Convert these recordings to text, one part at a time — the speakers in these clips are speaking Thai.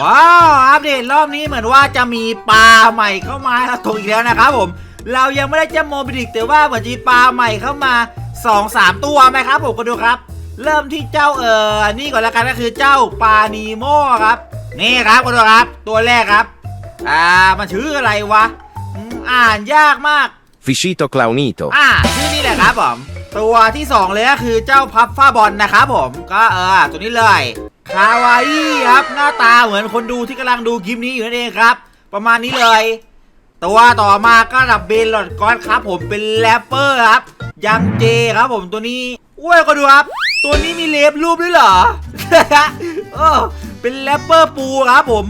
ว้าวอัปเดตรอบนี้เหมือนว่าจะมีปลาใหม่เข้ามาครับถูกอีกแล้วนะครับผม เรายังไม่ได้เจะโมบิดิกแต่ว่าเหมือนจะมีปลาใหม่เข้ามา2อสามตัวไหมครับผมก็ดูครับ เริ่มที่เจ้าเอ่อนี่ก่อนละกันก็คือเจ้าปลานีโมครับ นี่ครับก็ดูครับ ตัวแรกครับ อ่ามันชื่ออะไรวะอืมอ่านยากมาก Fiscito Claunito. อ่าชื่อนี่แหละครับผมตัวที่สองเลยก็คือเจ้าพับฟ้าบอลนะครับผมก็เออตัวนี้เลย คาวาอี้ครับหน้าตาเหมือนคนดูที่กำลังดูคลิปนี้อยู่นั่นเองครับ ประมาณนี้เลย ตัวต่อมาก็ดับเบลลอดก้อนครับ ผมเป็นแรปเปอร์ครับ ยังเจครับผมตัวนี้อ้วยก็ดูครับ ตัวนี้มีเล็บรูปด้วยเหรอ เออเป็นแรปเปอร์ปูครับผม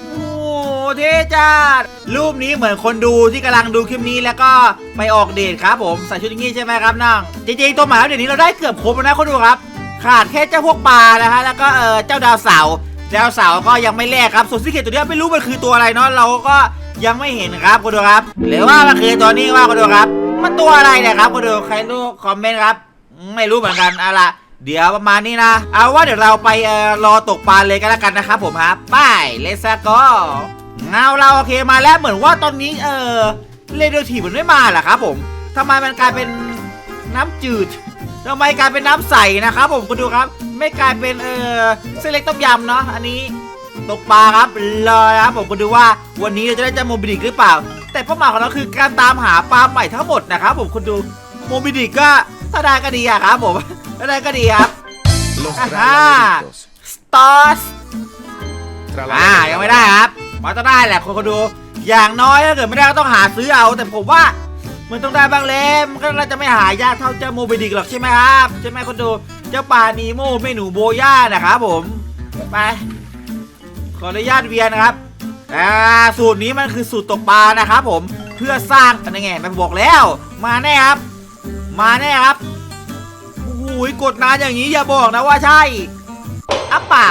โอ้เทจัดรูปนี้เหมือนคนดูที่กำลังดูคลิปนี้แล้วก็ไปออกเดทครับผมใส่ชุดอย่างนี้ใช่ไหมครับน้องจริงๆตัวหมาเดี๋ยวนี้เราได้เกือบครบแล้วนะคนดูครับ ขาดแค่เจ้าพวกปลานะฮะแล้วก็เออเจ้าดาวเสาร์ดาวเสาร์ก็ยังไม่แลกครับส่วนซิกเก็ตตัวเนี้ยไม่รู้มันคือตัวอะไรเนาะเราก็ยังไม่เห็นครับคุณดูครับ หรือว่ามันคือตัวนี้ว่าคุณดูครับ มันตัวอะไรเนี่ยครับคุณดูใครรู้คอมเมนต์ครับไม่รู้เหมือนกันเอาล่ะเดี๋ยวประมาณนี้นะ เอาว่าเดี๋ยวเราไปเออรอตกปลาเลยกันแล้วกันนะครับผมครับไปเลสก็เงาเราโอเคมาแล้วเหมือนว่าตอนนี้เออเรดิโอทีมันไม่มาเหรอครับผมทำไมมันกลายเป็นน้ำจืด ทำไมกลายเป็นน้ำใสนะครับผมคุณดูครับ ไม่กลายเป็นเออเส้นเล็กต้มยำเนาะอันนี้ตกปลาครับรอนะครับผมก็ดูว่าวันนี้เราจะได้เจอโมบิดิกหรือเปล่า แต่เป้าหมายของเราคือการตามหาปลาใหม่ทั้งหมดนะครับผมคุณดูโมบิดิกก็ถ้าได้ก็ดีอะครับผมถ้าได้ก็ดีครับ Los Ajá. tralaleritos. สตอสอ่ายังไม่ได้ครับมาต้องได้แหละคนคนดู อย่างน้อยถ้าเกิดไม่ได้ก็ต้องหาซื้อเอา แต่ผมว่า มันต้องได้บ้างแล้วมันก็น่าจะไม่หายากเท่าเจ้าโมบิดิกหรอกใช่ไหมครับใช่ไหมคนดูเจ้าปลานีโมเมนูโบย่านะครับผมไปขออนุญาตเวียนนะครับอ่าสูตรนี้มันคือสูตรตกปลานะครับผมเพื่อสร้างอะไรไงมันบอกแล้ว มาแน่ครับ มาแน่ครับโอ้โหกดนานอย่างนี้อย่าบอกนะว่าใช่อัปเปล่า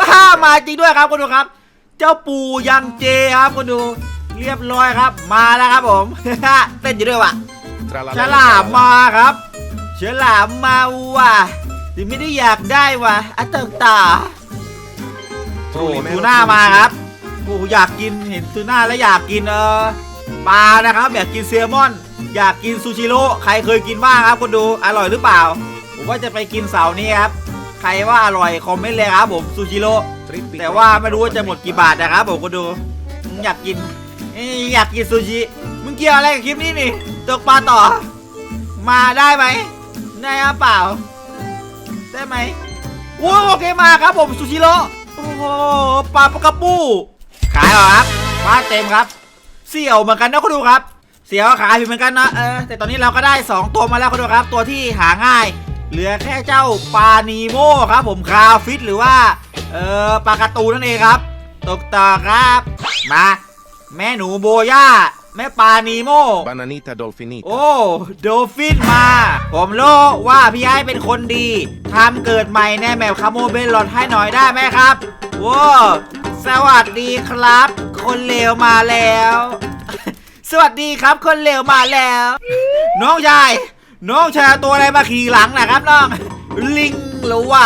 ว้ามาจริงด้วยครับคุณดูครับ เจ้าปูยังเจครับคุณดู เรียบร้อยครับ มาแล้วครับผม เต้นอยู่ด้วยว่ะ Tralalero, ฉลาม tralala. มาครับฉลามมาว่ะแต่ไม่ได้อยากได้ว่ะอะเติงตาโอ้โห Primero ทูน่ามาครับโอ้โหอยากกินเห็นทูน่าแล้วอยากกินเออปลานะครับ อยากกินแซลมอน อยากกินซูชิโร่ใครเคยกินบ้างครับคุณดูอร่อยหรือเปล่า ผมว่าจะไปกินเสาร์นี้ครับใครว่าอร่อยคอมเมนต์เลยครับผมซูชิโร่ Trippico แต่ว่าไม่รู้ว่าจะหมดกี่บาทนะครับผมคุณดูอืมอยากกิน เอ้ยอยากกินซูชิ มึงเกี่ยวอะไรกับคลิปนี้นี่ ตกปลาต่อ มาได้ไหม ได้หรือเปล่า ได้ไหมโอ้โอเคมาครับผมซูชิโร่โอ้โหปลาปลากระปู ขายเหรอครับมาเต็มครับ เสี่ยวเหมือนกันนะคุณดูครับ เสี่ยวขายอยู่เหมือนกันนะเออแต่ตอนนี้เราก็ได้ 2 ตัวมาแล้วคุณดูครับ ตัวที่หาง่าย เหลือแค่เจ้าปลานีโมครับ ผมคาฟิตหรือว่าเออปลากระตูนนั่นเองครับ ตกต่อครับ มา แม่หนูโบย่า แม่ปลานีโม Bananita dolfinita. โอ้โดฟินมา ผมโลว่าพี่ไอ้เป็นคนดีทำเกิดใหม่ในแมปคาโมเบลลอนให้หน่อยได้ไหมครับว้าวสวัสดีครับ คนเลวมาแล้ว สวัสดีครับคนเลวมาแล้ว น้องชายน้องชายเอาตัวอะไรมาขี่หลังนะครับน้องลิงหรือว่า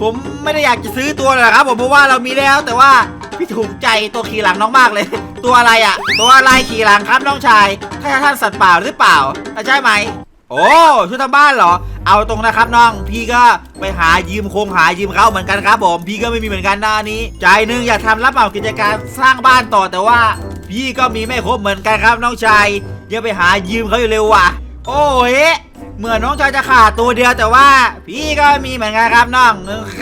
ผมไม่ได้อยากจะซื้อตัวหรอกครับผมเพราะว่าเรามีแล้วแต่ว่า พี่ถูกใจตัวขี่หลังน้องมากเลย ตัวอะไรอะตัวอะไรขี่หลังครับน้องชายถ้าท่านสัตว์ป่าหรือเปล่าใช่ไหม โอ้ชุดทำบ้านเหรอ เอาตรงนะครับน้อง พี่ก็ไปหายืมโครงหายืมเขาเหมือนกันครับผม พี่ก็ไม่มีเหมือนกันหนะอันนี้ ใจหนึงอยากทำรับเหมากิจการสร้างบ้านต่อแต่ว่า พี่ก็มีไม่ครบเหมือนกันครับน้องชายอยังไปหายืมเขาอยู่เร็วว่ะ โอ้ยเหมือนน้องชายจะขาดตัวเดียวแต่ว่า พี่ก็มีเหมือนกันครับน้อง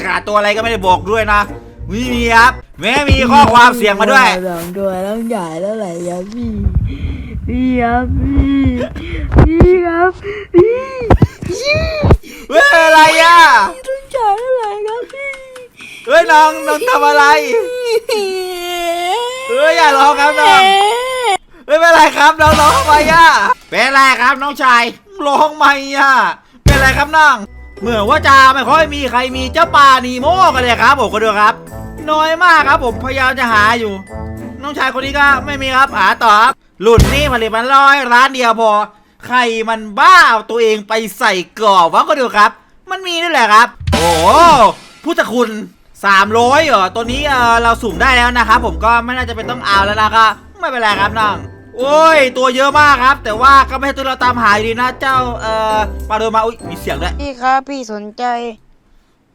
ขาดตัวอะไรก็ไม่ได้บอกด้วยนะไม่มีครับแม้มีข้อความเสียงมาด้วย สองตัวต้องจ่ายเท่าไหร่ครับพี่ พี่ครับพี่พี่ครับพี่พี่เฮ้ยอะไรอะ ต้องจ่ายเท่าไหร่ครับพี่เฮ้ยน้องน้องทำอะไร เฮ้ยอย่าร้องครับน้องไม่เป็นไรครับน้องร้องทำไมอะเป็นไรครับน้องชายร้องไหมอะ เป็นไรครับน้องเหมือนว่าจะไม่ค่อยมีใครมีเจ้าปลานีโมกันเลยครับผมก็ดูครับ น้อยมากครับผมพยายามจะหาอยู่ น้องชายคนนี้ก็ไม่มีครับหาต่อครับหลุดนี่ผลิตมันร้อยร้านเดียวพอ ใครมันบ้าเอาตัวเองไปใส่กรอบวะก็ดูครับ มันมีด้วยแหละครับ โอ้พุทธคุณ300เหรอตัวนี้เออเราสุ่มได้แล้วนะครับผมก็ไม่น่าจะเป็นต้องเอาแล้วนะก็ไม่เป็นไรครับน้องโอ้ย ตัวเยอะมากครับ แต่ว่าก็ไม่ใช่ตัวเราตามหาอยู่ดีนะเจ้าเอ่อปาโดมาอุ้ยมีเสียงด้วยพี่ครับพี่สนใจ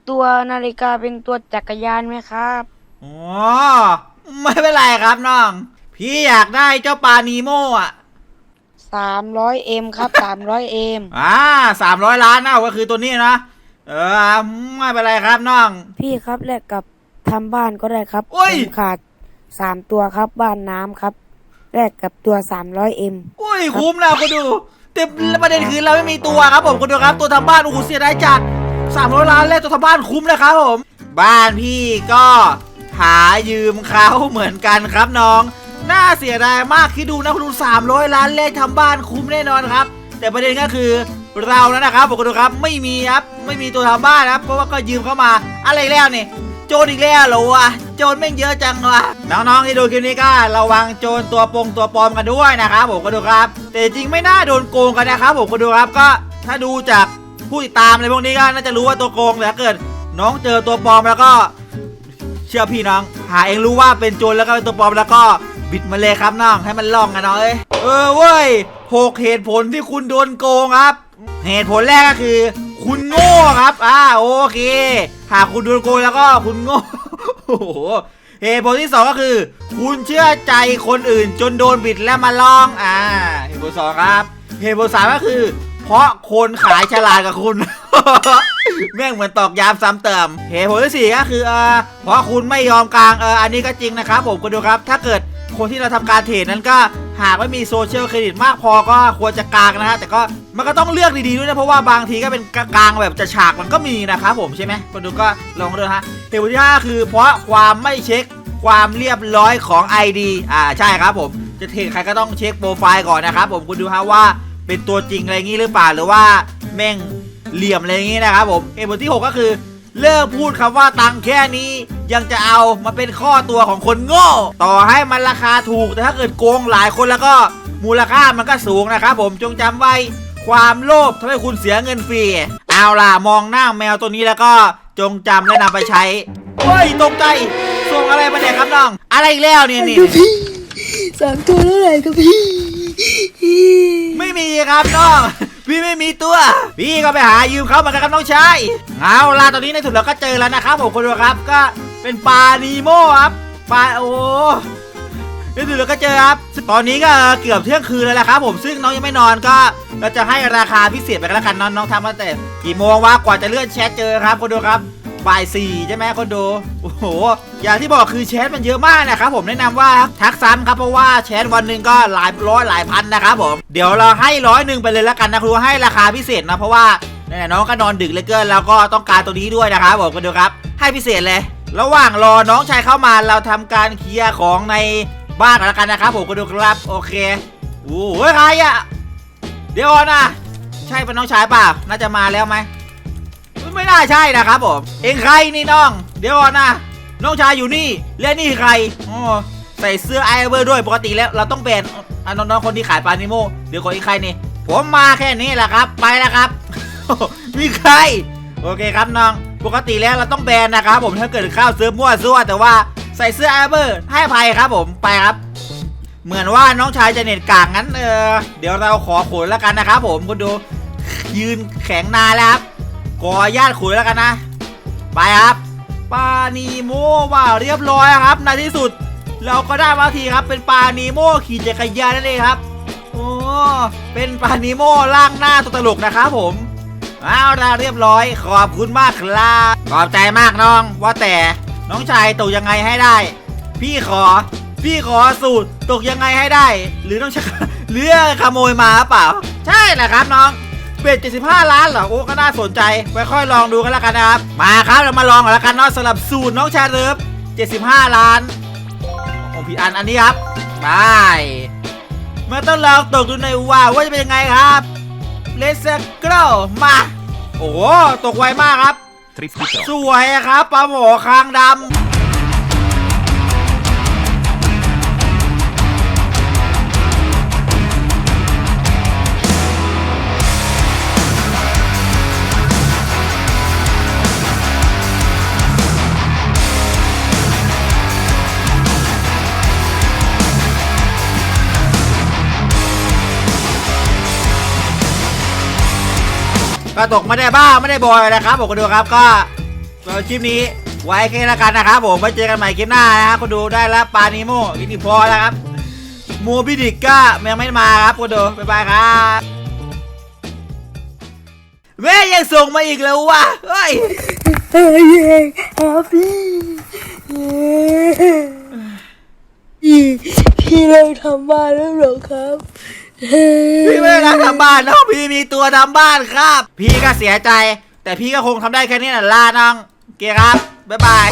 ตัวนาฬิกาเป็นตัวจักรยานไหมครับ อ๋อ ไม่เป็นไรครับน้อง พี่อยากได้เจ้าปลานีโมอะ 300M ครับ 300M อ่าสามร้อยล้านนะก็คือตัวนี้นะ เออ ไม่เป็นไรครับน้อง พี่ครับแลกกับทำบ้านก็ได้ครับโอ้ย ผมขาด3ตัวครับบ้านน้ำครับแลกกับตัว 300M อุ้ยคุ้มนะคุณดูแต่ประเด็นคือเราไม่มีตัวครับผมคุณดูครับตัวทำบ้านโอ้โหเสียดายจัด สามร้อยล้านแรกตัวทำบ้านคุ้มนะครับผม บ้านพี่ก็หายืมเขาเหมือนกันครับน้อง น่าเสียดายมากคิดดูนะคุณดู300ล้านแรกทำบ้านคุ้มแน่นอนครับ แต่ประเด็นก็คือเรานั้นนะครับผมคุณดูครับไม่มีครับไม่มีตัวทำบ้านครับเพราะว่าก็ยืมเข้ามาอะไรแล้วนี่โจรอีกแล้วเหรอวะโจรแม่เยอะจังวะน้องๆที่ดูคลิปนี้ก็ระวังโจรตัวปงตัวปลอมกันด้วยนะครับผมก็ดูครับ แต่จริงไม่น่าโดนโกงกันนะครับผมก็ดูครับก็ถ้าดูจาก ผู้ติดตามอะไรพวกนี้ก็น่าจะรู้ว่าตัวโกงแต่ถ้าเกิด น้องเจอตัวปลอมแล้วก็ เชื่อพี่น้อง หาเองรู้ว่าเป็นโจรแล้วก็เป็นตัวปลอมแล้วก็บิดมาเลยครับน้องให้มันล่องกันน้อยเออเว้ยหกเหตุผลที่คุณโดนโกงครับ เหตุผลแรกก็คือ คุณโง่ครับอ่าโอเค หากคุณโดนโกงแล้วก็คุณโง่โอ้โหเหตุผลที่สองก็คือ คุณเชื่อใจคนอื่นจนโดนบิดและมาล่องอ่าเหตุผลสองครับ เหตุผลสามก็คือ เพราะคนขายฉลาดกับคุณ แม่งเหมือนตอกย้ำซ้ำเติมเหตุผลที่สี่ก็คือเออเพราะคุณไม่ยอมกลางเอออันนี้ก็จริงนะครับผมคุณดูครับ ถ้าเกิดคนที่เราทำการเทรดนั้นก็หากไม่มีโซเชียลเครดิตมากพอก็ควรจะกลางนะฮะแต่ก็มันก็ต้องเลือกดีๆด้วยนะ เพราะว่าบางทีก็เป็นกลางแบบจะฉากมันก็มีนะครับผมใช่ไหมคนดูก็ลองดูฮะเหตุผลที่ห้าคือเพราะความไม่เช็คความเรียบร้อยของ ID อ่าใช่ครับผมจะเทรดใครก็ต้องเช็คโปรไฟล์ก่อนนะครับผมคุณดูฮะว่า เป็นตัวจริงอะไรงี้หรือเปล่าหรือว่าแม่งเหลี่ยมอะไรงี้นะครับผมเหตุผลที่ 6 ก็คือเลิกพูดคำว่าตังแค่นี้ ยังจะเอามาเป็นข้อตัวของคนโง่ ต่อให้มันราคาถูกแต่ถ้าเกิดโกงหลายคนแล้วก็มูลค่ามันก็สูงนะครับผมจงจำไว้ความโลภทำให้คุณเสียเงินฟรีเอาล่ะมองหน้าแมวตัวนี้แล้วก็จงจำและนำไปใช้เฮ้ยตกใจส่งอะไรมาเนี่ยครับน้อง อะไรอีกแล้วเนี่ยนี่ สามตัวเท่าไหร่กับพี่ ไม่มีครับน้องพี่ไม่มีตัว พี่ก็ไปหายืมเขาเหมือนกันครับน้องชายเอาล่ะตอนนี้ในสุดเราก็เจอแล้วนะครับผมคนดูครับก็เป็นปลานีโมครับปลาโอ้ในสุดเราก็เจอครับตอนนี้ก็เกือบเที่ยงคืนแล้วละครับ ผมซึ่งน้องยังไม่นอนก็เราจะให้ราคาพิเศษไปกันแล้วกันน้องน้องทำมาแต่กี่โมงวะกว่าจะเลื่อนแชทเจอครับคนดูครับ บ่ายสี่ใช่ไหมคนดูโอ้โห อย่างที่บอกคือแชทมันเยอะมากนะครับผมแนะนำว่าทักซ้ำครับเพราะว่าแชทวันหนึ่งก็หลายร้อยหลายพันนะครับผม เดี๋ยวเราให้ร้อยหนึ่งไปเลยแล้วกันนะครูให้ราคาพิเศษนะเพราะว่าเนี่ยน้องก็นอนดึกเลยเกินแล้วก็ต้องการตัวนี้ด้วยนะครับผมคนดูครับ ให้พิเศษเลย ระหว่างรอน้องชายเข้ามาเราทำการเคลียร์ของในบ้านกันแล้วกันนะครับผมคนดูครับโอเคโอ้โหใครอะเดี๋ยวก่อนะใช่เป็นน้องชายเปล่าน่าจะมาแล้วไหม ไม่น่าใช่นะครับผม เองใครนี่น้อง เดี๋ยวก่อนนะน้องชายอยู่นี่และนี่ใครอ๋อใส่เสื้อไอเวอร์ด้วยปกติแล้วเราต้องแบนอะน้องๆคนที่ขายปลานิโมเดี๋ยวคนอีกใครนี่ ผมมาแค่นี้แหละครับ ไปแล้วครับมีใคร โอเคครับน้อง ปกติแล้วเราต้องแบนนะครับผมถ้าเกิดข้าวเสื้อมั่วซั่วแต่ว่าใส่เสื้อไอเวอร์ให้ภัยครับผมไปครับ เหมือนว่าน้องชายจะเน็ตกากงั้นเออเดี๋ยวเราขอขนแล้วกันนะครับผมคุณดูยืนแข็งนานแล้วครับ ขออนุญาตขุยแล้วกันนะ ไปครับปลานีโมว่าเรียบร้อยครับในที่สุด เราก็ได้มาทีครับ เป็นปลานีโมขี่จักรยานนั่นเองครับโอ้เป็นปลานีโมล่างหน้าตัวตลกนะครับผมเอาละเรียบร้อย ขอบคุณมากครับขอบใจมากน้องว่าแต่น้องชายตกยังไงให้ได้ พี่ขอ พี่ขอสูตรตกยังไงให้ได้ หรือต้องใช้เรือขโมยมาเปล่า ใช่แหละครับน้อง เบ็ด75 ล้านเหรอโอ้ก็น่าสนใจไว้ค่อยลองดูกันแล้วกันนะครับ มาครับเรามาลองกันแล้วกันเนาะสำหรับสูตรน้องชาเลิฟ75 ล้านโอ้ผิดอันอันนี้ครับไปมาต้องลองตกดูในอยว่าว่าจะเป็นยังไงครับเลสเกรมา โอ้โหตกไวมากครับ Triptito. สวยครับปลาหมอคางดำ ก็ตกไม่ได้บ้างไม่ได้บอยนะครับผมคนดูครับก็สำหรับคลิปนี้ไว้แค่นี้แล้วกันนะครับผมไว้เจอกันใหม่คลิปหน้านะครับคนดูได้แล้วปานิโมอินิพอแล้วครับโมบิดิกก็ยังไม่มาครับคนดูบ๊ายบายครับเว้ยยังส่งมาอีกแล้ววะเฮ้ยเฮ้ยครับพี่พี่พี่เลิกทำบ้านแล้วหรอครับ พี่ไม่ได้รักทำบ้านนะพี่มีตัวทำบ้านครับ พี่ก็เสียใจ แต่พี่ก็คงทำได้แค่นี้แหละลาน้องเกครับบ๊ายบาย